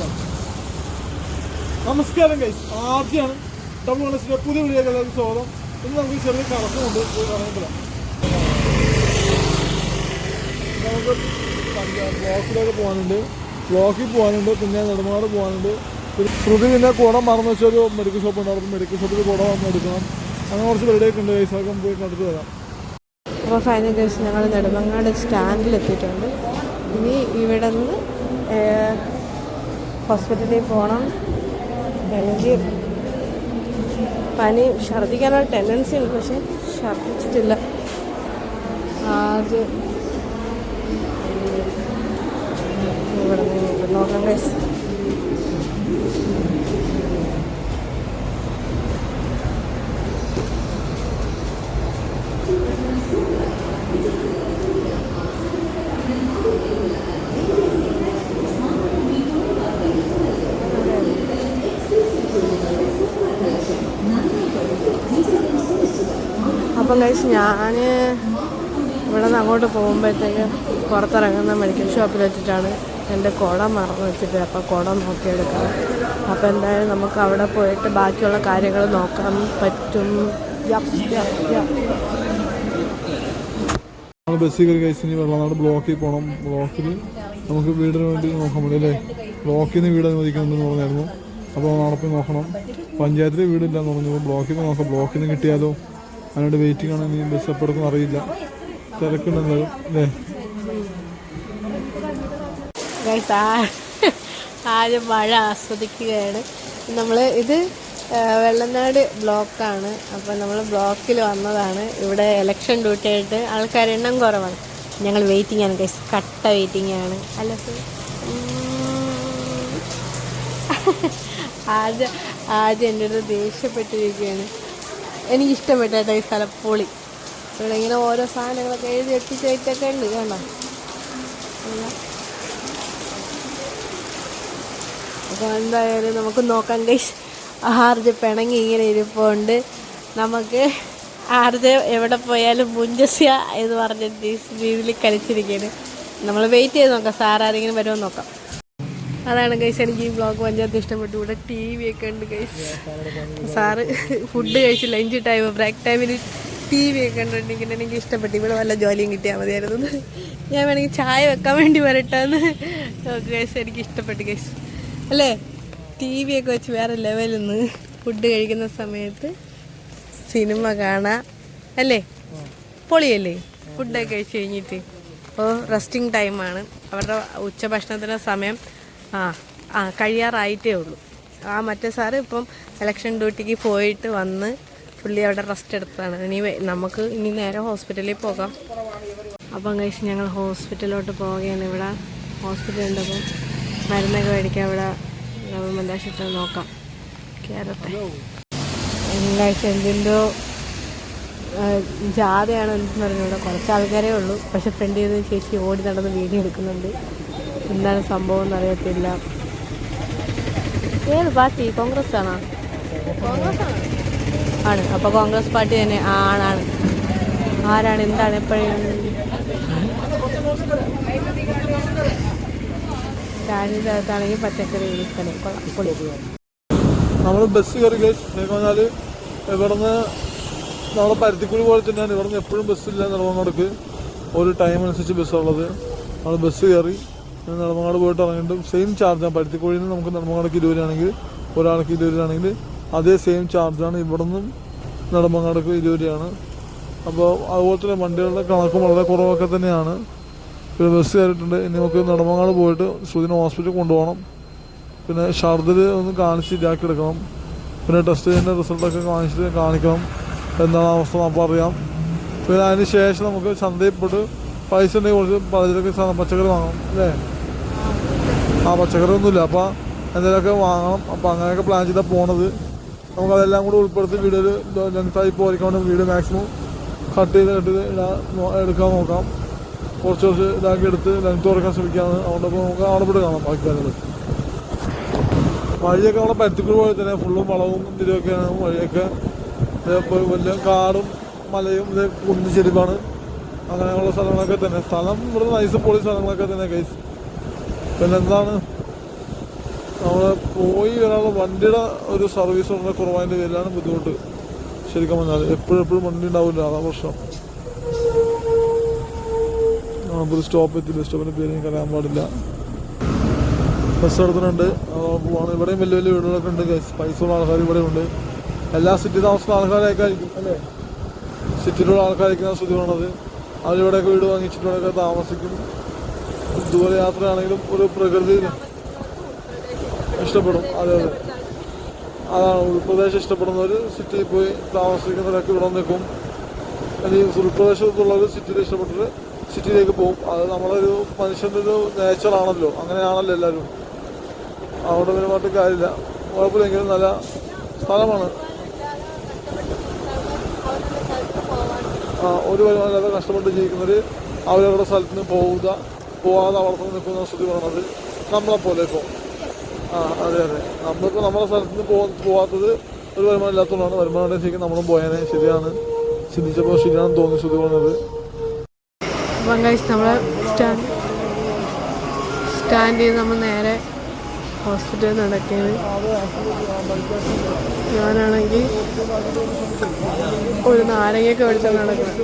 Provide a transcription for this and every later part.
കാണിക്കാം നമസ്കാരം കൈസ് ആദ്യമാണ് ഡബിൾ മനസ്സിലെ പുതിയ വീഡിയോ എല്ലാവർക്കും സ്വാഗതം. ഇന്ന് നമുക്ക് ചെറിയ കറക്കമുണ്ട് കറങ്ങിട്ടില്ല നമുക്ക് ബ്ലോക്കിലേക്ക് പോകാനുണ്ട്. ബ്ലോക്കിൽ പോകാനുണ്ട്. പിന്നെ നെടുമാറ് പോകാനുണ്ട്. ശ്രുതി പിന്നെ കുടം മറന്നു വെച്ചൊരു മെഡിക്കൽ ഷോപ്പ് ഉണ്ട്. അവിടെ മെഡിക്കൽ ഷോപ്പിൽ കുടം വന്ന് എടുക്കണം. അങ്ങനെ കുറച്ച് പരിപാടിയൊക്കെ ഉണ്ട് കൈസ് അതൊക്കെ പോയി കണ്ടിട്ട് വരാം. അപ്പോൾ ഫൈനൽ ദിവസം ഞങ്ങൾ നെടുമങ്ങാട് സ്റ്റാൻഡിൽ എത്തിയിട്ടുണ്ട്. ഇനി ഇവിടെ നിന്ന് ഹോസ്പിറ്റലിൽ പോകണം. എനിക്ക് പനി ഛർദ്ദിക്കാനുള്ള ടെൻഡൻസി ഉണ്ട് പക്ഷെ ഛർദ്ദിച്ചിട്ടില്ല. ആദ്യം ഇവിടെ നിന്ന് അപ്പം കഴിച്ച് ഞാൻ ഇവിടെ നിന്ന് അങ്ങോട്ട് പോകുമ്പോഴത്തേക്ക് പുറത്തിറങ്ങുന്ന മെഡിക്കൽ ഷോപ്പിൽ വെച്ചിട്ടാണ് എന്റെ കുട മറന്നു വെച്ചിട്ട് അപ്പോൾ കുട നോക്കിയെടുക്കണം അപ്പോൾ എന്തായാലും നമുക്ക് അവിടെ പോയിട്ട് ബാക്കിയുള്ള കാര്യങ്ങൾ നോക്കാൻ പറ്റും. ബസ് കയറി കഴിച്ച് ഇനി വെള്ളനാട് ബ്ലോക്കിൽ പോകണം ബ്ലോക്കിൽ നമുക്ക് വീടിന് വേണ്ടി നോക്കാൻ പറ്റും അല്ലേ? ബ്ലോക്കിൽ നിന്ന് വീട് അനുവദിക്കുന്നുണ്ടെന്ന് പറഞ്ഞായിരുന്നു. അപ്പോൾ നാളെ പോയി നോക്കണം. പഞ്ചായത്തിൽ വീടില്ലാന്ന് പറഞ്ഞു ബ്ലോക്കിൽ നോക്കാം. ബ്ലോക്കിൽ നിന്ന് കിട്ടിയാലോ? അതിനോട് വെയിറ്റിംഗ് ആണ് ഇനി ബസ് എടുക്കും അറിയില്ല. തിരക്കുണ്ടെന്നാലും അല്ലേ? ഗൈസ് ആ- ആദ്യം മഴ ആസ്വദിക്കുകയാണ്. നമ്മൾ ഇത് വെള്ളനാട് ബ്ലോക്കാണ് അപ്പോൾ നമ്മൾ ബ്ലോക്കിൽ വന്നതാണ്. ഇവിടെ ഇലക്ഷൻ ഡ്യൂട്ടി ആയിട്ട് ആൾക്കാർ എണ്ണം കുറവാണ്. ഞങ്ങൾ വെയിറ്റിംഗ് ആണ് ഗൈസ് കട്ട വെയിറ്റിംഗ് ആണ്. അല്ല ആദ്യം ആദ്യം എന്റെ അടുത്ത് ദേഷ്യപ്പെട്ടിരിക്കുകയാണ്. എനിക്കിഷ്ടപ്പെട്ട കേട്ടോ ഈ സ്ഥലം പൊളി. ഇവിടെ ഇങ്ങനെ ഓരോ സാധനങ്ങളൊക്കെ എഴുതി എത്തിച്ചേറ്റൊക്കെ ഉണ്ട് കണ്ടോ? അപ്പൊ എന്തായാലും നമുക്ക് നോക്കാം ഗൈസ് ആർജ് പിണങ്ങി ഇങ്ങനെ ഇരിപ്പുണ്ട്. നമുക്ക് ആർജ് എവിടെ പോയാലും മുഞ്ചസ്യ എന്ന് പറഞ്ഞ രീതിയിൽ കളിച്ചിരിക്കുകയാണ്. നമ്മൾ വെയിറ്റ് ചെയ്ത് നോക്കാം സാർ ആരെങ്കിലും വരുമോ നോക്കാം. അതാണ് ഗൈസ് എനിക്ക് ഈ ബ്ലോഗ് പഞ്ചായത്ത് ഇഷ്ടപ്പെട്ടു. ഇവിടെ ടി വി ഒക്കെ ഉണ്ട് ഗൈസ് സാറ് ഫുഡ് കഴിച്ച് ലഞ്ച് ടൈം ബ്രേക്ക് ടൈമിൽ ടി വി ഒക്കെ ഉണ്ടെങ്കിൽ എനിക്ക് ഇഷ്ടപ്പെട്ടു. ഇവിടെ വല്ല ജോലിയും കിട്ടിയാൽ മതിയായിരുന്നു. ഞാൻ വേണമെങ്കിൽ ചായ വെക്കാൻ വേണ്ടി വരട്ടെന്ന്. ഗൈസ് എനിക്ക് ഇഷ്ടപ്പെട്ടു ഗൈസ് അല്ലേ? ടി വി ഒക്കെ വെച്ച് വേറെ ലെവലിൽ നിന്ന് ഫുഡ് കഴിക്കുന്ന സമയത്ത് സിനിമ കാണാം. അല്ലേ? പൊളിയല്ലേ? ഫുഡൊക്കെ കഴിച്ച് കഴിഞ്ഞിട്ട്. അപ്പോൾ റെസ്റ്റിംഗ് ടൈമാണ് അവരുടെ ഉച്ചഭക്ഷണത്തിന്റെ സമയം ആ ആ കഴിയാറായിട്ടേ ഉള്ളൂ. ആ മറ്റേ സാറ് ഇപ്പം ഇലക്ഷൻ ഡ്യൂട്ടിക്ക് പോയിട്ട് വന്ന് പുള്ളി അവിടെ റെസ്റ്റ് എടുത്താണ് ഇനി നമുക്ക് ഇനി നേരെ ഹോസ്പിറ്റലിൽ പോകാം. അപ്പം കഴിച്ച് ഞങ്ങൾ ഹോസ്പിറ്റലിലോട്ട് പോവുകയാണ് ഇവിടെ. ഹോസ്പിറ്റൽ ഉണ്ട് മരുന്നൊക്കെ മേടിക്കാൻ ഇവിടെ. ഗവൺമെന്റ് ആശുപത്രി നോക്കാം. കയറട്ടെ എല്ലാഴ്ച എന്തിന്റെയോ ജാതയാണ് എന്ന് പറഞ്ഞൂടെ കുറച്ച് ആൾക്കാരേ ഉള്ളൂ. പക്ഷെ ഫ്രണ്ട് ചെയ്ത് ചേച്ചി ഓടി നടന്ന് വീഡിയോ എടുക്കുന്നുണ്ട്. എന്താണ് സംഭവം എന്ന് അറിയത്തില്ല ഏത് പാർട്ടി? കോൺഗ്രസ് ആണോ. ആണ് അപ്പൊ കോൺഗ്രസ് പാർട്ടി തന്നെ ആണാണ്. ആരാണ്? എന്താണ് എപ്പോഴും? അകത്താണെങ്കിൽ പച്ചക്കറി നമ്മൾ ബസ് കയറി പറഞ്ഞാൽ ഇവിടുന്ന് നമ്മളെ പരുത്തിക്കുഴി പോലെ തന്നെയാണ്. ഇവിടുന്ന് എപ്പോഴും ബസ്സില്ല നെടുമങ്ങാടക്ക് ഒരു ടൈം അനുസരിച്ച് ബസ്സുള്ളത്. നമ്മൾ ബസ് കയറി നെടുമങ്ങാട് പോയിട്ട് ഇറങ്ങിയിട്ട് സെയിം ചാർജാണ് പരുത്തിക്കുഴിയിൽ നിന്ന് നമുക്ക് നെടുമങ്ങാടക്ക് രൂപയാണെങ്കിൽ ഒരാൾക്ക് ഇരുപത് രൂപയാണെങ്കിൽ അതേ സെയിം ചാർജാണ് ഇവിടെ നിന്നും നെടുമങ്ങാടക്ക് ഇരുപത് രൂപയാണ് അപ്പോൾ അതുപോലെ തന്നെ വണ്ടികളുടെ കണക്കും വളരെ കുറവൊക്കെ തന്നെയാണ്. പിന്നെ ബസ് കയറിയിട്ടുണ്ട്. ഇനി നമുക്ക് നെടുമങ്ങാട് പോയിട്ട് ശ്രുതിനെ ഹോസ്പിറ്റലിൽ കൊണ്ടുപോകണം. പിന്നെ ഷർദിൽ ഒന്ന് കാണിച്ച് ഇതാക്കി എടുക്കണം. പിന്നെ ടെസ്റ്റ് ചെയ്യുന്ന റിസൾട്ടൊക്കെ കാണിച്ചിട്ട് കാണിക്കണം. എന്താണ് അവസ്ഥ നമുക്ക് അറിയാം. പിന്നെ അതിന് ശേഷം നമുക്ക് ചന്തയിൽ പോയിട്ട് പൈസ ഉണ്ടെങ്കിൽ കുറച്ച് പലചരക്ക് പച്ചക്കറി വാങ്ങണം. അല്ലേ? ആ പച്ചക്കറി ഒന്നുമില്ല അപ്പോൾ എന്തെങ്കിലുമൊക്കെ വാങ്ങണം. അപ്പോൾ അങ്ങനെയൊക്കെ പ്ലാൻ ചെയ്താൽ പോണത്. നമുക്കതെല്ലാം കൂടി ഉൾപ്പെടുത്തി വീഡിയോയിൽ ലെങ്തായി പോയിരിക്കൊണ്ട് വീട് മാക്സിമം കട്ട് ചെയ്ത് കട്ട് ചെയ്ത് ഇടാൻ എടുക്കാൻ നോക്കാം. കുറച്ച് കുറച്ച് ഇതാക്കി എടുത്ത് ലെങ്ത് കുറയ്ക്കാൻ ശ്രമിക്കാമെന്ന് അതുകൊണ്ട് അപ്പോൾ നമുക്ക് അവിടെ കാണാം ബാക്കി കാര്യങ്ങൾ വഴിയൊക്കെ അവിടെ പരുത്തിക്കുഴി പോലെ തന്നെ ഫുള്ളും വളവും ഇതിലൊക്കെയാണ് വഴിയൊക്കെ. വലിയ കാടും മലയും ഇത് കുന്നിൻ ചെരിവാണ് അങ്ങനെയുള്ള സ്ഥലങ്ങളൊക്കെ തന്നെ. സ്ഥലം ഇവിടെ നൈസ് പൊളി സ്ഥലങ്ങളൊക്കെ തന്നെ കൈസ് പിന്നെ എന്താണ് നമ്മൾ പോയി വരാനുള്ള വണ്ടിയുടെ ഒരു സർവീസ് ഉണ്ടെങ്കിൽ കുറവായതിന്റെ പേരിലാണ് ബുദ്ധിമുട്ട്. ശരിക്കും പറഞ്ഞാൽ എപ്പോഴും എപ്പോഴും വണ്ടി ഉണ്ടാവില്ല അതാ പ്രശ്നം. നമുക്കൊരു സ്റ്റോപ്പ് എത്തി ബസ് സ്റ്റോപ്പിന്റെ പേര് എനിക്ക് അറിയാൻ പാടില്ല. ബസ് എടുത്തിട്ടുണ്ട് പോവാണ്. ഇവിടെയും വലിയ വലിയ വീടുകളൊക്കെ ഉണ്ട്. പൈസ ഉള്ള ആൾക്കാർ ഇവിടെ ഉണ്ട്. എല്ലാ സിറ്റി താമസിക്കുന്ന ആൾക്കാരൊക്കെ ആയിരിക്കും അല്ലേ? സിറ്റിയിലുള്ള ആൾക്കാരായിരിക്കും ശ്രുതി വേണത് അവരിവിടെയൊക്കെ വീട് വാങ്ങിച്ചിട്ട് ഇവിടെയൊക്കെ താമസിക്കും. ദൂര യാത്രയാണെങ്കിലും ഒരു പ്രകൃതി ഇഷ്ടപ്പെടും. അതെ അതെ. അതാണ് ഉൾപ്രദേശം ഇഷ്ടപ്പെടുന്നവർ സിറ്റിയിൽ പോയി താമസിക്കുന്നവരൊക്കെ ഇവിടെ നിൽക്കും. അല്ലെങ്കിൽ ഉൾപ്രദേശത്തുള്ളവർ സിറ്റിയിൽ ഇഷ്ടപ്പെട്ടിട്ട് സിറ്റിയിലേക്ക് പോകും. അത് നമ്മളൊരു മനുഷ്യന്റെ ഒരു നേച്ചറാണല്ലോ അങ്ങനെയാണല്ലോ എല്ലാവരും. അവിടെ വരുമായിട്ട് കാര്യമില്ല. കുഴപ്പമില്ലെങ്കിലും നല്ല സ്ഥലമാണ്. ആ, ഒരു വരുമാനമില്ലാതെ കഷ്ടപ്പെട്ട് ജീവിക്കുന്നവർ അവരവരുടെ സ്ഥലത്ത് നിന്ന് പോവുക. പോവാതെ വളർത്തു നിൽക്കുന്ന സ്ഥിതി പറയണത് നമ്മളെപ്പോലെ ഇപ്പോൾ ആ അതെ അതെ. നമ്മളിപ്പോൾ നമ്മുടെ സ്ഥലത്ത് നിന്ന് പോ പോവാത്തത് ഒരു വരുമാനം ഇല്ലാത്തതുകൊണ്ടാണ് വരുമാനം ഉണ്ടെങ്കിൽ നമ്മളും പോയാനെ. ശരിയാണ്. ചിന്തിച്ചപ്പോൾ ശരിയാണെന്ന് തോന്നി ശ്രുതി പറഞ്ഞത് നമ്മളെ സ്റ്റാൻഡ് സ്റ്റാൻഡ് ചെയ്ത് നമ്മൾ നേരെ ഹോസ്പിറ്റലിൽ നടക്കുകയാണ് ഞാനാണെങ്കിൽ ഒരു നാരങ്ങയൊക്കെ വെളിച്ചം നടക്കുന്നത്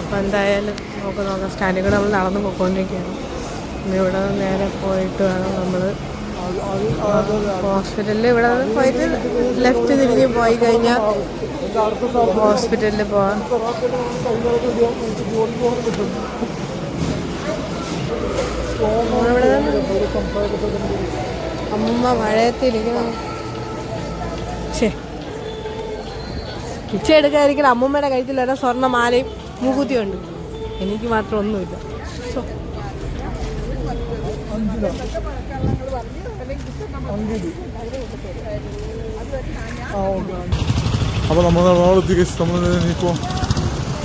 അപ്പം എന്തായാലും നമുക്ക് നോക്കാം. സ്റ്റാൻഡിൽ കൂടെ നമ്മൾ നടന്ന് പോയിക്കൊണ്ടിരിക്കുകയാണ്. ഇവിടെ നേരെ പോയിട്ട് വേണം നമ്മൾ ഹോസ്പിറ്റലിൽ ഇവിടെ പോയിട്ട് ലെഫ്റ്റ് തിരിഞ്ഞ് പോയി കഴിഞ്ഞാൽ ഹോസ്പിറ്റലിൽ പോവാം. ഇവിടെ അമ്മ മഴയത്തിരിക്കണം പിച്ച എടുക്കാതിരിക്കണം അമ്മൂമ്മയുടെ കഴുത്തിൽ വരാൻ സ്വർണ മാലയും മൂക്കുത്തിയും ഉണ്ട്. എനിക്ക് മാത്രം ഒന്നുമില്ല. അപ്പോൾ നമ്മൾ എറണാകുളത്ത് എത്തി നമ്മൾ ഇപ്പോൾ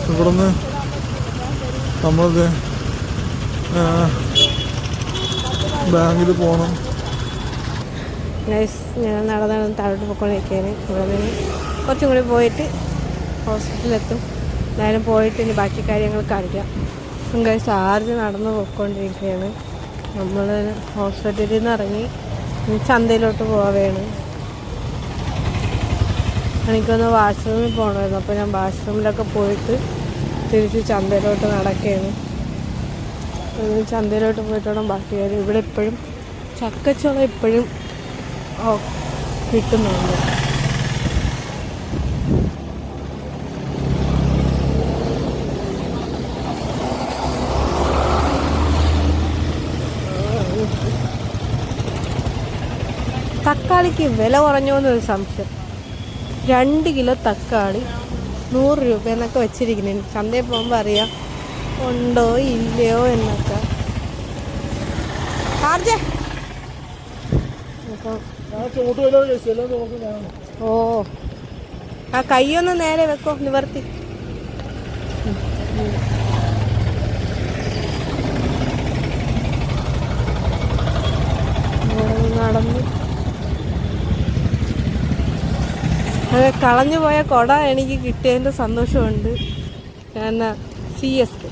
ഇവിടുന്ന് നമ്മളത് ബാങ്കിൽ പോകണം ഗൈസ് ഞാൻ നടന്ന് നടന്ന് താഴോട്ട് പൊക്കോണ്ടിരിക്കാൻ ഇവിടെ നിന്ന് കുറച്ചും കൂടി പോയിട്ട് ഹോസ്പിറ്റലിലെത്തും. എന്തായാലും പോയിട്ട് ഇനി ബാക്കി കാര്യങ്ങൾ കാണിക്കാം. ഗൈസ് ചാർജ് നടന്ന് പോയിക്കൊണ്ടിരിക്കുകയാണ്. നമ്മൾ ഹോസ്പിറ്റലിൽ നിന്ന് ഇറങ്ങി ചന്തയിലോട്ട് പോവുകയാണ് എനിക്കൊന്ന് വാഷ്റൂമിൽ പോകണമായിരുന്നു. അപ്പോൾ ഞാൻ വാഷ്റൂമിലൊക്കെ പോയിട്ട് തിരിച്ച് ചന്തയിലോട്ട് നടക്കുകയാണ്. ചന്തയിലോട്ട് പോയിട്ട് വേണം ബാക്കി കാര്യം. ഇവിടെ ഇപ്പോഴും ചക്കച്ചുള ഇപ്പോഴും കിട്ടുന്നുണ്ട്. തക്കാളിക്ക് വില കുറഞ്ഞോ എന്നൊരു സംശയം. രണ്ട് കിലോ തക്കാളി നൂറ് രൂപ എന്നൊക്കെ വെച്ചിരിക്കുന്നു. ചന്തയിൽ പോകുമ്പോൾ അറിയാം ഉണ്ടോ ഇല്ലയോ എന്നൊക്കെ. ആർജേ? ഓ. ആ കൈയൊന്ന് നേരെ വെക്കോ നിവർത്തി ഇവിടെ നിന്ന് നടന്ന് അത് കളഞ്ഞു പോയ കൊട എനിക്ക് കിട്ടിയതിന്റെ സന്തോഷമുണ്ട്. എന്നാ സി എസ് കെ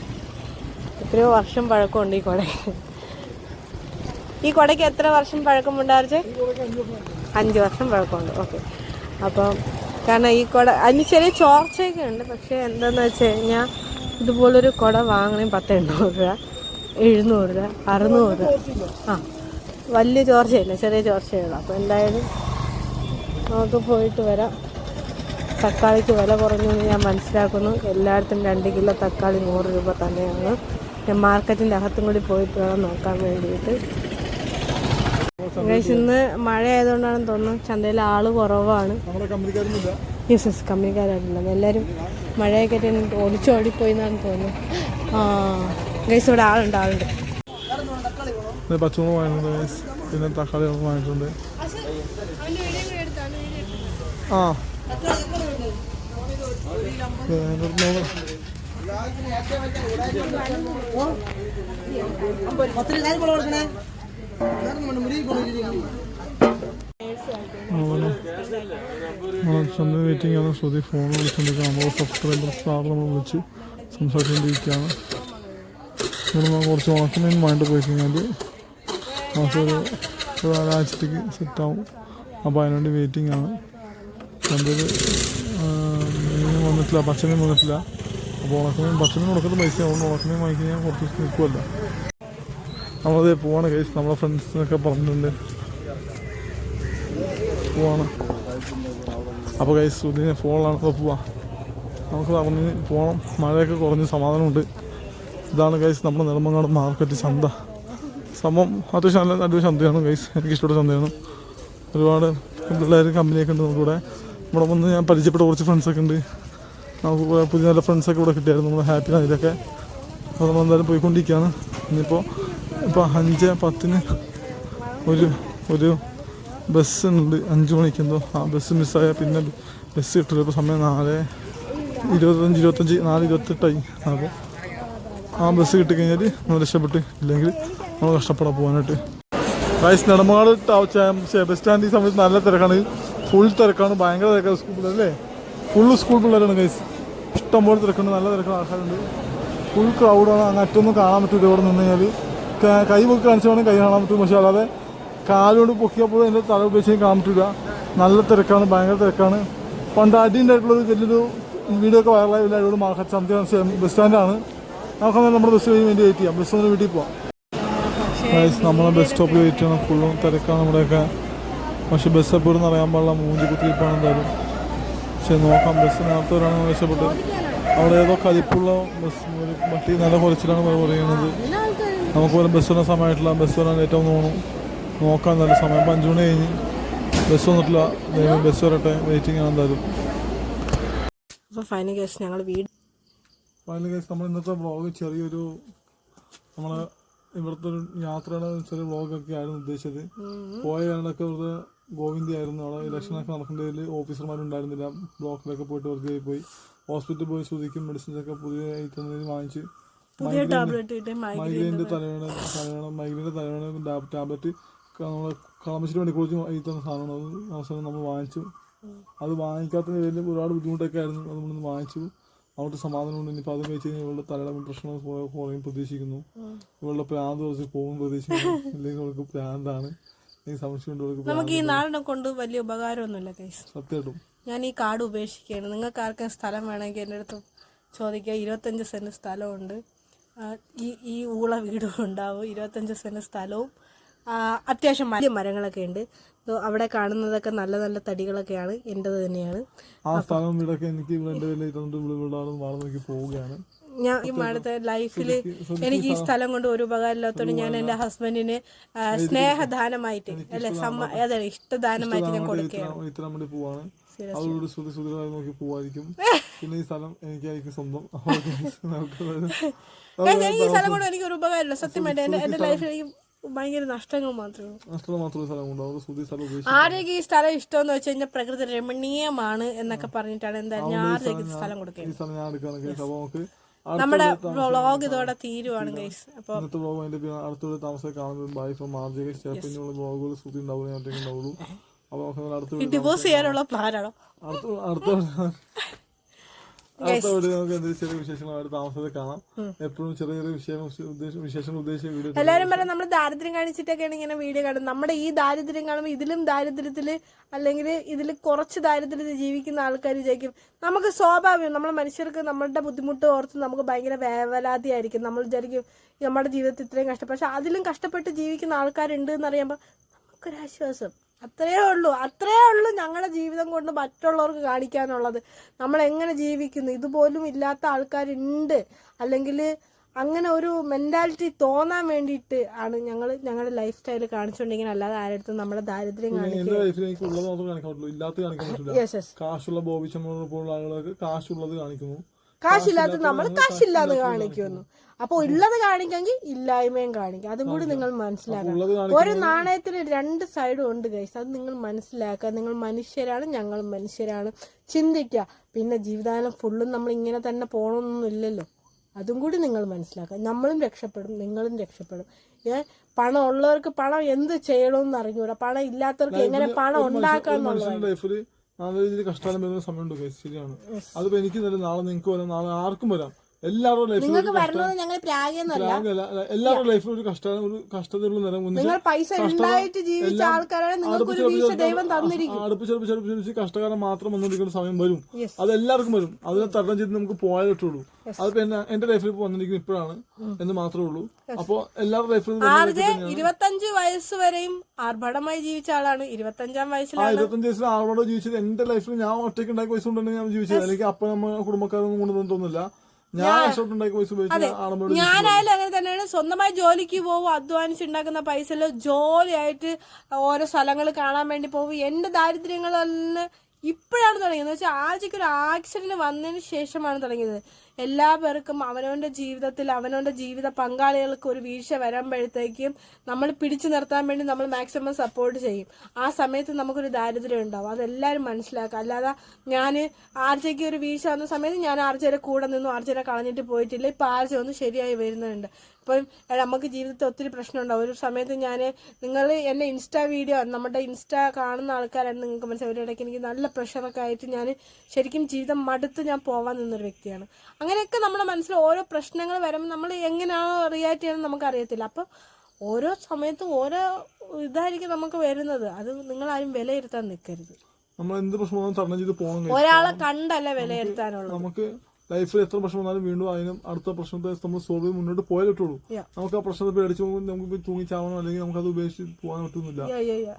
എത്രയോ വർഷം പഴക്കമുണ്ട് ഈ കൊടയ്ക്ക് ഈ കൊടയ്ക്ക് എത്ര വർഷം പഴക്കമുണ്ടാർച്ച് അഞ്ച് വർഷം പഴക്കമുണ്ട്. ഓക്കെ. അപ്പം കാരണം ഈ കുട അതിന് ചെറിയ ചോർച്ചയൊക്കെ ഉണ്ട്. പക്ഷേ എന്താണെന്ന് വെച്ച് കഴിഞ്ഞാൽ ഇതുപോലൊരു കുട വാങ്ങണേ പത്ത് എണ്ണൂറ് രൂപ എഴുന്നൂറ് രൂപ അറുന്നൂറ് രൂപ. ആ വലിയ ചോർച്ചയില്ല ചെറിയ ചോർച്ചയുള്ളൂ അപ്പോൾ എന്തായാലും നമുക്ക് പോയിട്ട് വരാം. തക്കാളിക്ക് വില കുറഞ്ഞെന്ന് ഞാൻ മനസ്സിലാക്കുന്നു. എല്ലായിടത്തും രണ്ട് കിലോ തക്കാളി നൂറ് രൂപ തന്നെയാണ്. ഞാൻ മാർക്കറ്റിന്റെ അകത്തും കൂടി പോയിട്ട് വേണം നോക്കാൻ വേണ്ടിയിട്ട്. ഇന്ന് മഴ ആയതുകൊണ്ടാണെന്ന് തോന്നുന്നു ചന്തയിൽ ആൾ കുറവാണ്. യെസ് യെസ് കമ്പനിക്കാരായിട്ടുള്ളത് എല്ലാവരും മഴയൊക്കെ ആയിട്ട് ഒളിച്ചോടിപ്പോയി എന്നാണ് തോന്നുന്നു. ആ ഗൈസ് ഇവിടെ ആളുണ്ട് ആളുണ്ട്. പിന്നെ പച്ചമുളക് വാങ്ങിയിട്ടുണ്ട് guys. പിന്നെ തക്കാളി വാങ്ങിയിട്ടുണ്ട്. ആ. ചന്ദ്രൻ വെയിറ്റിംഗ് ആണ്. ശ്രുതി ഫോൺ വിളിച്ചുകൊണ്ടിരിക്കുക വിളിച്ച് സംസാരിച്ചുകൊണ്ടിരിക്കുകയാണ് കുറച്ച് ഉണക്കമീൻ വാങ്ങിട്ട് പോയി കഴിഞ്ഞാൽ ഒരാഴ്ചത്തേക്ക് സെറ്റാവും അപ്പോൾ അതിനുവേണ്ടി വെയിറ്റിംഗ് ആണ്. മീൻ വന്നിട്ടില്ല ഭക്ഷണം വന്നിട്ടില്ല. അപ്പോൾ ഉണക്കമീൻ ഭക്ഷണം കൊടുക്കുന്ന പൈസ അതുകൊണ്ട് ഉണക്കമീൻ വാങ്ങിക്കാൻ ഞാൻ കുറച്ച് ദിവസം നിൽക്കുമല്ല നമ്മളത് പോവാണ് കേസ് നമ്മളെ ഫ്രണ്ട്സിനൊക്കെ പറഞ്ഞിട്ടുണ്ട്. പോവാണ്. അപ്പോൾ കൈസ് സുധീനെ ഫോണിലാണ് അപ്പോൾ പോവാം. നമുക്ക് പറഞ്ഞ് പോകണം മഴയൊക്കെ കുറഞ്ഞ് സമാധാനമുണ്ട്. ഇതാണ് കൈസ് നമ്മുടെ നെടുമങ്ങാട് മാർക്കറ്റ് ചന്ത. സംഭവം അത്യാവശ്യം നല്ല നല്ലൊരു ചന്തയാണ് കൈസ് എനിക്ക് ഇഷ്ടപ്പെട്ട ചന്തയാണ്. ഒരുപാട് പിള്ളേർ കമ്പനിയൊക്കെ ഉണ്ട് നമുക്കിവിടെ. ഇവിടെ വന്ന് ഞാൻ പരിചയപ്പെട്ട കുറച്ച് ഫ്രണ്ട്സൊക്കെ ഉണ്ട്. നമുക്ക് പുതിയ നല്ല ഫ്രണ്ട്സൊക്കെ ഇവിടെ കിട്ടിയായിരുന്നു. നമ്മൾ ഹാപ്പിയാണ് ഇതൊക്കെ അപ്പോൾ നമ്മൾ എന്തായാലും പോയിക്കൊണ്ടിരിക്കുകയാണ്. ഇനിയിപ്പോൾ ഇപ്പോൾ അഞ്ച് പത്തിന് ഒരു ഒരു ബസ് ഉണ്ട്. അഞ്ച് മണിക്ക് എന്തോ. ആ ബസ് മിസ്സായാൽ പിന്നെ ബസ് കിട്ടില്ല. ഇപ്പോൾ സമയം നാല് ഇരുപത്തഞ്ച് ഇരുപത്തഞ്ച് നാല് ഇരുപത്തെട്ടായി. അപ്പോൾ ആ ബസ് കിട്ടിക്കഴിഞ്ഞാൽ നമ്മൾ രക്ഷപ്പെട്ട് ഇല്ലെങ്കിൽ നമ്മൾ കഷ്ടപ്പെടാൻ പോകാനായിട്ട് റൈസ് നെടുമങ്ങാട് ബസ് സ്റ്റാൻഡ് ഈ സമയത്ത് നല്ല തിരക്കാണ്. ഫുൾ തിരക്കാണ്. ഭയങ്കര തിരക്കാണ് സ്കൂൾ പിള്ളേർ അല്ലേ? ഫുള്ള് സ്കൂൾ പിള്ളേരാണ് ഗൈസ് ഇഷ്ടംപോലെ തിരക്കുണ്ട് നല്ല തിരക്കുള്ള ആൾക്കാരുണ്ട്. ഫുൾ ക്രൗഡാണ് അങ്ങ് അറ്റൊന്നും കാണാൻ പറ്റില്ല ഇവിടെ നിന്ന് കഴിഞ്ഞാൽ ക- പൊക്കി കാണിച്ചു വേണമെങ്കിൽ കൈ കാണാൻ പറ്റും. പക്ഷേ അല്ലാതെ കാലുകൊണ്ട് പൊക്കിയപ്പോൾ എന്റെ തല ഉപയോഗിച്ച് കാണാൻ പറ്റില്ല നല്ല തിരക്കാണ് ഭയങ്കര തിരക്കാണ്. പണ്ട് അടിയുണ്ടായിട്ടുള്ളൊരു വലിയൊരു വീഡിയോ ഒക്കെ വൈറലായി അടിപൊളി മാർക്കറ്റ് സന്ധ്യ ബസ് സ്റ്റാൻഡാണ് നമുക്ക് നമ്മുടെ ബസ് കഴിഞ്ഞ് വേണ്ടി വെയിറ്റ് ചെയ്യാം. ബസ് ഒന്ന് വീട്ടിൽ പോവാം. നമ്മളെ ബസ് സ്റ്റോപ്പിൽ വെയിറ്റ് ചെയ്യണം. ഫുള്ളും തിരക്കാണ് നമ്മുടെയൊക്കെ പക്ഷെ ബസ് എപ്പോഴും അറിയാൻ പാടില്ല. മൂഞ്ചി കുത്തിരിപ്പാണ് എന്തായാലും. പക്ഷെ നോക്കാം ബസ് നേരത്തെ വരാണ് രക്ഷപ്പെട്ട് അവിടെ ഏതോ കലിപ്പുള്ള ബസ് മറ്റേ നല്ല കുറച്ചിലാണ് പറയുന്നത്. നമുക്ക് വരാൻ ബസ് വരാൻ സമയമായിട്ടില്ല. ബസ് വരാൻ ഏറ്റവും തോന്നും. നോക്കാൻ നല്ല സമയം. ഇപ്പം അഞ്ചു മണി കഴിഞ്ഞ് ബസ് വന്നിട്ടില്ല. ദൈവം ബസ് വരട്ടെ. വെയിറ്റിംഗ് ആണ് എന്തായാലും. അപ്പോൾ ഫൈനൽ കേസ് ഞങ്ങൾ വീട് ഫൈനൽ കേസ് നമ്മൾ ഇന്നത്തെ വ്ളോഗ് ചെറിയൊരു നമ്മളെ ഇവിടുത്തെ ഒരു യാത്രയുടെ ചെറിയ വ്ളോഗൊക്കെ ആയിരുന്നു ഉദ്ദേശിച്ചത്. പോയ കാരണമൊക്കെ വെറുതെ ഗോവിന്ദയായിരുന്നു. അവിടെ ഇലക്ഷനൊക്കെ നടക്കുന്നതിൽ ഓഫീസർമാരുണ്ടായിരുന്നില്ല ബ്ലോക്കിലൊക്കെ പോയിട്ട് വെറുതെ പോയി. ഹോസ്പിറ്റലിൽ പോയി ശ്രുതിക്കും മെഡിസിൻസ് ഒക്കെ പുതിയ ഐറ്റം വാങ്ങിച്ച് പുതിയ ടാബ്ലറ്റ് ഇട്ട് മൈഗ്രൈന്റെ തലവേണ തലവേദന മൈഗ്രെയിന്റെ തലവേദന ടാബ്ലറ്റ് നമ്മൾ കളമശ്ശേരി കുറിച്ച് ഈ തന്ന സാധനമാണ്. അത് അവസാനം നമ്മൾ വാങ്ങിച്ചു. അത് വാങ്ങിക്കാത്തതിന് പേരിൽ ഒരുപാട് ബുദ്ധിമുട്ടൊക്കെ ആയിരുന്നു. അത് നമ്മളൊന്ന് വാങ്ങിച്ചു. അവിടെ സമാധാനമുണ്ട് ഇനിയിപ്പോൾ അത് കഴിച്ച് കഴിഞ്ഞാൽ ഇവളുടെ തലയുടെ പ്രശ്നം കുറയും പ്രതീക്ഷിക്കുന്നു. ഇവളുടെ പ്രാന്ത് കുറച്ച് പോകും പ്രതീക്ഷിക്കുന്നു. ഇല്ലെങ്കിൽ അവൾക്ക് പ്രാന്താണ്. ഈ സംശയമുണ്ട് അവൾക്ക് നമുക്ക് ഈ നാടിനെ കൊണ്ട് വലിയ ഉപകാരമൊന്നുമില്ല സത്യമായിട്ടും ഞാൻ ഈ കാട് ഉപേക്ഷിക്കുകയാണ്. നിങ്ങൾക്ക് ആർക്കും സ്ഥലം വേണമെങ്കിൽ എന്റെ അടുത്ത് ചോദിക്കുക. ഇരുപത്തഞ്ച് സെന്റ് സ്ഥലമുണ്ട്. ഈ ഈ ഊള വീടും ഉണ്ടാവും. ഇരുപത്തഞ്ച് സെന്റ് സ്ഥലവും. അത്യാവശ്യം വലിയ മരങ്ങളൊക്കെ ഉണ്ട്. അവിടെ കാണുന്നതൊക്കെ നല്ല നല്ല തടികളൊക്കെയാണ്. എന്റെത് തന്നെയാണ്. ആ സ്ഥലം വീടൊക്കെ എനിക്ക് ഇവിടെ പോവുകയാണ്. ഞാൻ ഈ അടുത്ത ലൈഫിൽ എനിക്ക് ഈ സ്ഥലം കൊണ്ട് ഒരു ഉപകാരമില്ലാത്തതുകൊണ്ട് ഞാൻ എന്റെ ഹസ്ബൻഡിന് സ്നേഹദാനമായിട്ട് അല്ലെ സമ്മ അതെ ഇഷ്ടദാനമായിട്ട് ഞാൻ കൊടുക്കുകയാണ്. അവരോട് ശ്രുതി ശ്രുതികളായി നോക്കി പോവായിരിക്കും പിന്നെ ഈ സ്ഥലം എനിക്കായിരിക്കും സ്വന്തം. ഈ സ്ഥലം കൊണ്ട് എനിക്ക് ഒരു ഉപകാരമില്ല. സത്യമായിട്ട് എന്റെ എന്റെ ലൈഫിൽ എനിക്ക് ഭയങ്കര നഷ്ടങ്ങൾ മാത്രമേ ഉള്ളൂ. നഷ്ടം മാത്രമേ സ്ഥലം ഉണ്ടാവും ആരെയൊക്കെ ഈ സ്ഥലം ഇഷ്ടമെന്ന് വെച്ച് കഴിഞ്ഞാൽ പ്രകൃതി രമണീയമാണ് എന്നൊക്കെ പറഞ്ഞിട്ടാണ് എന്തായാലും ഞാൻ ആരെയൊക്കെ സ്ഥലം കൊടുക്കുന്നത് ഈ സ്ഥലം ഞാൻ അപ്പോൾ നമുക്ക് നമ്മുടെ വ്ളോഗ് ഇതോടെ തീരുവാണ് ഗൈസ് അപ്പോൾ ഇന്നത്തെ അടുത്തുള്ള താമസം കാണുന്നത് ബൈ ഫ്രം മാർജി ശ്രുതി ഉണ്ടാവുള്ളൂ. ഡിവോഴ്സ് ചെയ്യാനുള്ള പ്ലാനാണോ? അടുത്ത വീഡിയോ നമുക്ക് എന്തെങ്കിലും ചെറിയ വിശേഷങ്ങളായിട്ട് താമസത്തിൽ കാണാം. എപ്പോഴും ചെറിയ ചെറിയ വിഷയം ഉദ്ദേശം വിശേഷങ്ങൾ ഉദ്ദേശിച്ച വീഡിയോ എല്ലാവരും പറയാം നമ്മൾ ദാരിദ്ര്യം കാണിച്ചിട്ടൊക്കെയാണ് ഇങ്ങനെ വീഡിയോ കാണുന്നത്. നമ്മുടെ ഈ ദാരിദ്ര്യം കാണുമ്പോൾ ഇതിലും ദാരിദ്ര്യത്തിൽ അല്ലെങ്കിൽ ഇതിൽ കുറച്ച് ദാരിദ്ര്യത്തിൽ ജീവിക്കുന്ന ആൾക്കാർ വിചാരിക്കും നമുക്ക് സ്വാഭാവികം നമ്മൾ മനുഷ്യർക്ക് നമ്മളുടെ ബുദ്ധിമുട്ട് ഓർത്ത് നമുക്ക് ഭയങ്കര വേവലാതിയായിരിക്കും. നമ്മൾ വിചാരിക്കും നമ്മുടെ ജീവിതത്തിൽ ഇത്രയും കഷ്ടം പക്ഷെ അതിലും കഷ്ടപ്പെട്ട് ജീവിക്കുന്ന ആൾക്കാരുണ്ട് എന്നറിയുമ്പോൾ നമുക്കൊരാശ്വാസം. അത്രയേ ഉള്ളൂ. അത്രയേ ഉള്ളൂ ഞങ്ങളുടെ ജീവിതം കൊണ്ട് മറ്റുള്ളവർക്ക് കാണിക്കാനുള്ളത്. നമ്മൾ എങ്ങനെ ജീവിക്കുന്നു? ഇതുപോലും ഇല്ലാത്ത ആൾക്കാരുണ്ട്. അല്ലെങ്കിൽ അങ്ങനെ ഒരു മെന്റാലിറ്റി തോന്നാൻ വേണ്ടിയിട്ട് ആണ് ഞങ്ങൾ ഞങ്ങളുടെ ലൈഫ് സ്റ്റൈൽ കാണിച്ചുകൊണ്ടിരിക്കുന്നത്. അല്ലാതെ ആരുടെ നമ്മുടെ ദാരിദ്ര്യം കാണിക്കുന്നു കാശുള്ള ബോബിച്ചമ്മ പോലുള്ള ആളുകൾക്ക് കാശുള്ളത് കാണിക്കുന്നു. കാശില്ലാത്ത നമ്മൾ കാശില്ലാന്ന് കാണിക്കുന്നു. അപ്പോൾ ഉള്ളത് കാണിക്കെങ്കിൽ ഇല്ലായ്മയും കാണിക്കും. അതും കൂടി നിങ്ങൾ മനസ്സിലാക്കണം. ഒരു നാണയത്തിന് രണ്ട് സൈഡും ഉണ്ട് ഗൈസ് അത് നിങ്ങൾ മനസ്സിലാക്കുക. നിങ്ങൾ മനുഷ്യരാണ് ഞങ്ങൾ മനുഷ്യരാണ്. ചിന്തിക്കുക. പിന്നെ ജീവിതകാലം ഫുള്ളും നമ്മൾ ഇങ്ങനെ തന്നെ പോകണമെന്നൊന്നുമില്ലല്ലോ അതും കൂടി നിങ്ങൾ മനസ്സിലാക്കുക. നമ്മളും രക്ഷപ്പെടും നിങ്ങളും രക്ഷപ്പെടും. ഏ? പണം ഉള്ളവർക്ക് പണം എന്ത് ചെയ്യണമെന്ന് അറിഞ്ഞൂടാ. പണം ഇല്ലാത്തവർക്ക് എങ്ങനെ പണം ഉണ്ടാക്കാം എന്നുള്ളത് നല്ല രീതിയിൽ കഷ്ടകാലം വരുന്ന സമയമുണ്ട് guys. ശരിയാണ്. അതിപ്പോ എനിക്ക് തന്നെ നാളെ നിങ്ങൾക്ക് വരാം. നാളെ ആർക്കും വരാം. എല്ലാവരുടെ ലൈഫിൽ നിങ്ങൾക്ക് ഞങ്ങൾ എല്ലാവരുടെ ഒരു ഒരു കഷ്ടതയുള്ള നിലം നിങ്ങൾ പൈസ ഉണ്ടായിട്ട് ജീവിച്ച ആൾക്കാരാണ് നിങ്ങൾക്ക് ഒരു വീഴ്ച ദൈവം തന്നിരിക്കും. അടുപ്പിച്ചടുപ്പിച്ചടുപ്പിച്ച് കഷ്ടകാലം മാത്രം വന്നുകൊണ്ടിരിക്കുന്ന സമയം വരും. അത് എല്ലാവർക്കും വരും. അതിനെ തരണം ചെയ്ത് നമുക്ക് പോയാലേ പറ്റുള്ളൂ. അതിപ്പോ എന്നെ എന്റെ ലൈഫിൽ ഇപ്പൊ വന്നിരിക്കുന്നത് ഇപ്പോഴാണ് എന്ന് മാത്രമേ ഉള്ളൂ. അപ്പൊ എല്ലാവരുടെ ലൈഫിലും ആർജെ ഇരുപത്തഞ്ച് വയസ്സ് വരെയും ആർഭാടമായി ജീവിച്ച ആളാണ്. ഇരുപത്തഞ്ചാം ആ വയസ്സിലാണ്. ഇരുപത്തഞ്ച് വയസ്സിൽ ആർഭാടം ജീവിച്ചത് എന്റെ ലൈഫിൽ ഞാൻ ഒറ്റയ്ക്ക് ഉണ്ടാക്കിയ വയസ്സുണ്ടെങ്കിൽ ഞാൻ ജീവിച്ചത്. അല്ലെങ്കിൽ അപ്പൊ നമ്മുടെ കുടുംബക്കാരൊന്നും കൊണ്ടുവന്നിട്ടൊന്നുമില്ല. പൈസ ഞാനായാലും അങ്ങനെ തന്നെയാണ്. സ്വന്തമായി ജോലിക്ക് പോകും അധ്വാനിച്ചുണ്ടാക്കുന്ന പൈസയിൽ ജോലിയായിട്ട് ഓരോ സ്ഥലങ്ങൾ കാണാൻ വേണ്ടി പോകും എന്റെ ദാരിദ്ര്യങ്ങളെല്ലാം ഇപ്പോഴാണ് തുടങ്ങിയത്. എന്ന് വെച്ചാൽ ആഴ്ചക്ക് ഒരു ആക്സിഡന്റ് വന്നതിന് ശേഷമാണ് തുടങ്ങിയത്. എല്ലാ പേർക്കും അവനവന്റെ ജീവിതത്തിൽ അവനവന്റെ ജീവിത പങ്കാളികൾക്ക് ഒരു വീഴ്ച വരുമ്പോഴത്തേക്കും നമ്മൾ പിടിച്ചു നിർത്താൻ വേണ്ടി നമ്മൾ മാക്സിമം സപ്പോർട്ട് ചെയ്യും. ആ സമയത്ത് നമുക്കൊരു ദാരിദ്ര്യം ഉണ്ടാവും. അതെല്ലാവരും മനസ്സിലാക്കുക അല്ലാതെ ഞാൻ ആർജയ്ക്ക് ഒരു വീഴ്ച വന്ന സമയത്ത് ഞാൻ ആർജയുടെ കൂടെ നിന്നു. ആർജനെ കളഞ്ഞിട്ട് പോയിട്ടില്ല. ഇപ്പം ആർജ ഒന്ന് ശരിയായി വരുന്നുണ്ട്. എടാ, നമുക്ക് ജീവിതത്തിൽ ഒത്തിരി പ്രശ്നമുണ്ടാവും. ഒരു സമയത്ത് ഞാൻ നിങ്ങൾ എന്റെ ഇൻസ്റ്റാ വീഡിയോ നമ്മുടെ ഇൻസ്റ്റാ കാണുന്ന ആൾക്കാരാണ് നിങ്ങൾക്ക് മനസ്സിലാവും. ഒരിടയ്ക്ക് എനിക്ക് നല്ല പ്രഷറൊക്കെ ആയിട്ട് ഞാൻ ശരിക്കും ജീവിതം മടുത്ത് ഞാൻ പോവാൻ നിന്നൊരു വ്യക്തിയാണ്. അങ്ങനെയൊക്കെ നമ്മുടെ മനസ്സിൽ ഓരോ പ്രശ്നങ്ങൾ വരുമ്പോൾ നമ്മൾ എങ്ങനെയാണോ റിയാക്ട് നമുക്ക് അറിയത്തില്ല. അപ്പം ഓരോ സമയത്തും ഓരോ ഇതായിരിക്കും നമുക്ക് വരുന്നത്. അത് നിങ്ങളാരും വിലയിരുത്താൻ നിൽക്കരുത്. നമ്മൾ എന്ത് പ്രശ്നം തരണം ചെയ്ത് പോകണം ഒരാളെ കണ്ടല്ല വിലയിരുത്താനുള്ളത്? നമുക്ക് ലൈഫിൽ എത്ര പ്രശ്നം വന്നാലും വീണ്ടും അതിനും അടുത്ത പ്രശ്നത്തെ നമ്മൾ സോൾവ് ചെയ്ത് മുന്നോട്ട് പോയാൽ പറ്റുള്ളൂ. നമുക്ക് ആ പ്രശ്നത്തെ പേടിച്ച് നമുക്ക് തൂങ്ങിച്ചാവണം അല്ലെങ്കിൽ നമുക്ക് അത് ഉപേക്ഷിച്ച് പോകാൻ പറ്റുന്നില്ല.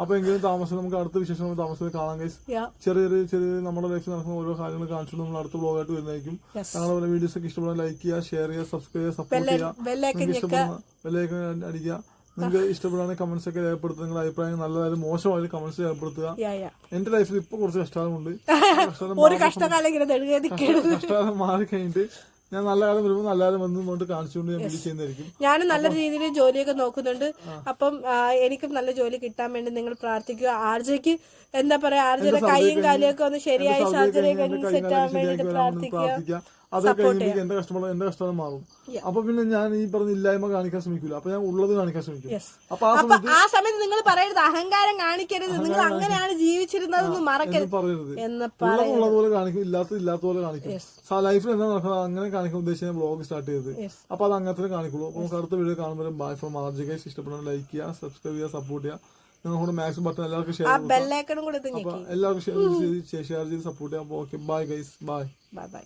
അപ്പൊ എങ്കിലും താമസം നമുക്ക് അടുത്ത വിശേഷം താമസത്തിൽ കാണാൻ കഴിച്ചു. ചെറിയ ചെറിയ ചെറിയ നമ്മുടെ ലൈഫിൽ നടക്കുന്ന ഓരോ കാര്യങ്ങൾ കാണിച്ചുകൊണ്ട് നമ്മൾ അടുത്ത ബ്ലോഗായിട്ട് വരുന്നതായിരിക്കും. ഞങ്ങളുടെ വീഡിയോസ് ഒക്കെ ഇഷ്ടപ്പെടാൻ ലൈക്ക് ചെയ്യുക ഷെയർ ചെയ്യുക സബ്സ്ക്രൈബ് ചെയ്യുക സപ്പോർട്ട് ചെയ്യുക ഇഷ്ടപ്പെടുന്ന ബെല്ലൈക്കൻ അടിക്കുക നിങ്ങൾക്ക് ഇഷ്ടപ്പെടുകയാണെങ്കിൽ കമന്റ്സ് ഒക്കെ രേഖപ്പെടുത്തുക. നിങ്ങളുടെ അഭിപ്രായം നല്ലതായാലും മോശമായാലും കമന്റ്സ് രേഖപ്പെടുത്തുക. എന്റെ ലൈഫിൽ ഇപ്പൊ കുറച്ച് കഷ്ടകാലമുണ്ട്. ആ കഷ്ടകാലം മാറി കഴിഞ്ഞിട്ട് ഞാൻ നല്ല കാലം വരുമ്പോൾ നല്ല കാലം വന്നു കൊണ്ട് കാണിച്ചുകൊണ്ട് ഞാൻ ചെയ്യുന്നതായിരിക്കും ഞാനും നല്ല രീതിയിൽ ജോലിയൊക്കെ നോക്കുന്നുണ്ട്. അപ്പം എനിക്കും നല്ല ജോലി കിട്ടാൻ വേണ്ടി നിങ്ങൾ പ്രാർത്ഥിക്കുക. ആർജയ്ക്ക് എന്താ പറയാ ആർജയുടെ കൈയും കാലും ഒന്ന് ശരിയായി സർജറി ഒക്കെ സെറ്റ് ആവാൻ വേണ്ടി പ്രാർത്ഥിക്കുക. പ്രാർത്ഥിക്കുക കഴിഞ്ഞിട്ട് എന്റെ കഷ്ടപ്പാട് എന്റെ കഷ്ടം മാറും. അപ്പൊ പിന്നെ ഞാൻ ഈ പറഞ്ഞ ഇല്ലായ്മ കാണിക്കാൻ ശ്രമിക്കില്ല അപ്പൊ ഞാൻ ഉള്ളത് കാണിക്കാൻ ശ്രമിക്കും. അപ്പൊ ആ സമയത്ത് ആ സമയത്ത് നിങ്ങൾ പറയരുത്. അഹങ്കാരം കാണിക്കരുത്. നിങ്ങൾ അങ്ങനെയാണ് ജീവിച്ചിരുന്നതെന്ന് മറക്കരുത്. പറയരുത്. ഉള്ളത് ഉള്ളത് പോലെ കാണിക്കും. ഇല്ലാത്തത് ഇല്ലാത്ത പോലെ കാണിക്കും ലൈഫിൽ എന്താ നടക്കുന്നത്? അങ്ങനെ കാണിക്കാൻ ഉദ്ദേശിച്ച ബ്ലോഗ് സ്റ്റാർട്ട് ചെയ്തത്. അപ്പൊ അത് അങ്ങനത്തെ കാണിക്കുള്ളൂ. അപ്പൊ നമുക്ക് അടുത്ത വീഡിയോ കാണുമ്പോൾ ബൈ ഫോർ മാർജി ഗൈസ് ഇഷ്ടപ്പെടുന്ന ലൈക്ക് ചെയ്യുക സബ്സ്ക്രൈബ് ചെയ്യുക സപ്പോർട്ട് ചെയ്യുക. ഞങ്ങളുടെ മാക്സിമം ബട്ടൺ എല്ലാവർക്കും ഷെയർ എല്ലാവർക്കും ഷെയർ ചെയ്ത് ഷെയർ ചെയ്ത് സപ്പോർട്ട് ചെയ്യാം. Okay bye guys bye bye bye